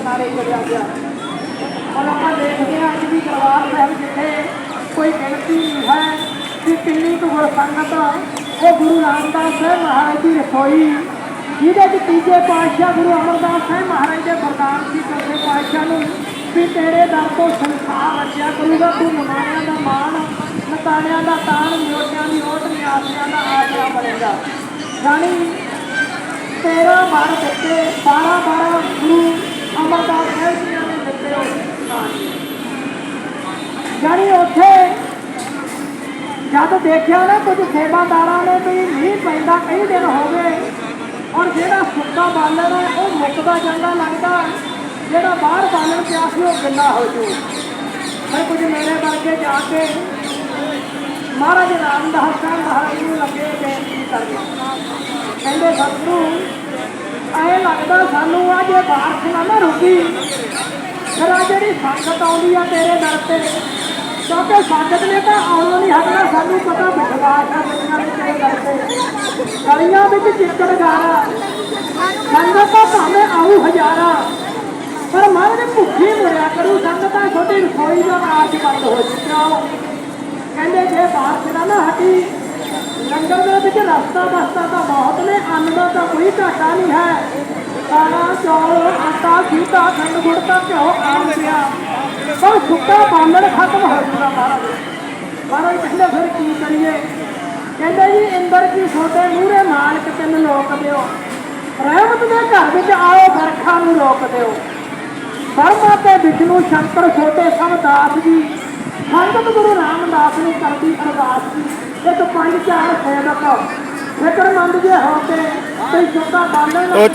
ਕਿਨਾਰੇ ਚੜਿਆ ਗਿਆ। ਹੁਣ ਆਪਾਂ ਦੇਖਦੇ ਹਾਂ ਅੱਜ ਵੀ ਦਰਬਾਰ ਸਾਹਿਬ ਜਿੱਥੇ ਕੋਈ ਗਿਣਤੀ ਨਹੀਂ ਹੈ ਕਿ ਕਿੰਨੀ ਕੁ ਗੁਰ ਸੰਗਤ ਉਹ ਗੁਰੂ ਰਾਮਦਾਸ ਸਾਹਿਬ ਮਹਾਰਾਜ ਦੀ ਰਸੋਈ, ਜਿਹਦੇ ਚ ਤੀਜੇ ਪਾਤਸ਼ਾਹ ਗੁਰੂ ਅਮਰਦਾਸ ਸਾਹਿਬ ਮਹਾਰਾਜ ਦੇ ਵਰਦਾਨ ਸੀ ਚੌਥੇ ਪਾਤਸ਼ਾਹ ਨੂੰ ਵੀ ਤੇਰੇ ਦਰ ਤੋਂ ਸੰਸਾਰ ਰਚਿਆ ਕਰੂਗਾ, ਤੂੰ ਮਨਾਣਿਆਂ ਦਾ ਮਾਣ ਮਤਾਣਿਆਂ ਦਾ ਤਾਣ ਨਿਓਟਿਆਂ ਦੀ ਓਟ ਨਿਆਸਿਆਂ ਦਾ ਆਸਰਾ ਬਣੇਗਾ। ਰਾਣੀ, ਤੇਰਾ ਬਾਰ ਦਿੱਤੇ 12 12 ਗੁਰੂ ਅਮਰਦਾਸ ਸਾਹਿਬ ਜੀ ਨੇ ਦਿੱਤੇ ਹੋਏ ਜਾਨੀ ਉੱਥੇ। ਜਦ ਦੇਖਿਆ ਨਾ ਕੁਝ ਸੇਵਾਦਾਰਾਂ ਨੇ ਵੀ ਮੀਂਹ ਪੈਂਦਾ ਕਈ ਦਿਨ ਹੋ ਗਏ, ਔਰ ਜਿਹੜਾ ਸੁੱਕਾ ਬਾਲਣ ਹੈ, ਉਹ ਮੁੱਕਦਾ ਜਾਂਦਾ ਲੱਗਦਾ। ਜਿਹੜਾ ਬਾਹਰ ਬਾਲਣ ਪਿਆ ਸੀ, ਉਹ ਗਿੱਲਾ ਹੋ ਜੂ। ਫਿਰ ਕੁਝ ਮੇਰੇ ਵਰਗੇ ਜਾ ਕੇ ਮਹਾਰਾਜ ਰਾਮਦਾਸ ਸਾਹਿਬ ਮਹਾਰਾਜ ਨੂੰ ਲੱਗੇ ਬੇਨਤੀ ਕਰਨੀ ਕਹਿੰਦੇ, ਸਤਿਗੁਰੂ, ਐ ਲੱਗਦਾ ਸਾਨੂੰ ਆ ਜੇ ਬਾਰਿਸ਼ ਨਾ ਨਾ ਰੁਕੀ, ਫਿਰ ਆ ਜਿਹੜੀ ਸੰਗਤ ਆਉਂਦੀ ਆ ਤੇਰੇ ਦਰ ਤੇ ਕਿਉਂਕਿ ਸੰਗਤ ਨੇ ਤਾਂ ਆਉਣਾ ਨਹੀਂ ਹਟਣਾ, ਸਾਨੂੰ ਪਤਾ ਵਿਸ਼ਵਾਸ ਆ ਦੁਨੀਆ ਦੇ ਤੇਰੇ ਦਰ ਗਲੀਆਂ ਵਿੱਚ ਚਿੱਕੜ ਗਾਰਾ ਸੰਗਤ ਤਾਂ ਭਾਵੇਂ ਆਊ ਹਜ਼ਾਰਾਂ, ਪਰ ਮਹਾਰਾਜ ਭੁੱਖੀ ਮੁੜਿਆ ਕਰੂ। ਸੰਗਤਾਂ ਛੋਟੀ ਰਸੋਈ ਦਾ ਆਜ ਬੰਦ ਹੋ ਚੁੱਕਿਆ। ਕਹਿੰਦੇ ਜੇ ਬਾਰਿਸ਼ ਨਾ ਨਾ ਹਟੀ, ਲੰਗਰ ਦੇ ਵਿੱਚ ਰਸਤਾ ਬਸਤਾ ਤਾਂ ਬਹੁਤ ਨੇ, ਅੰਨ ਦਾ ਤਾਂ ਕੋਈ ਘਾਟਾ ਨਹੀਂ ਹੈ। ਦਾਣਾ ਚੌਲ, ਆਟਾ, ਸੀਤਾ, ਖੰਡ ਗੁੜ ਤਾਂ ਘਿਓ ਆਮ ਪਿਆ ਪਰ ਸੁੱਕਾ ਖਤਮ ਹੋ ਜੂਗਾ ਮਹਾਰਾਜ ਮਹਾਰਾਜ ਫਿਰ ਕੀ ਕਰੀਏ? ਕਹਿੰਦੇ ਜੀ, ਇੰਦਰ ਕੀ ਛੋਟੇ ਮੂਹਰੇ ਮਾਲਕ ਤਿੰਨ ਲੋਕ ਦਿਓ। ਰਹਿਮਤ ਦੇ ਘਰ ਵਿੱਚ ਆਓ, ਵਰਖਾ ਨੂੰ ਰੋਕ ਦਿਓ। ਬਰਮਾ ਤੇ ਵਿਸ਼ਨੂੰ ਸ਼ੰਕਰ ਛੋਟੇ ਸਭ ਦਾਸ ਜੀ। ਸੰਤ ਗੁਰੂ ਰਾਮਦਾਸ ਨੂੰ ਕਰਦੀ ਅਰਦਾਸ ਜੀ। ਇੱਕ ਪੰਜ ਚਾਰ ਸੇਵਕ ਫਿਕਰਮੰਦ ਜੇ ਹੋ ਕੇ ਤੇ ਛੋਟਾ ਬਾਲਣ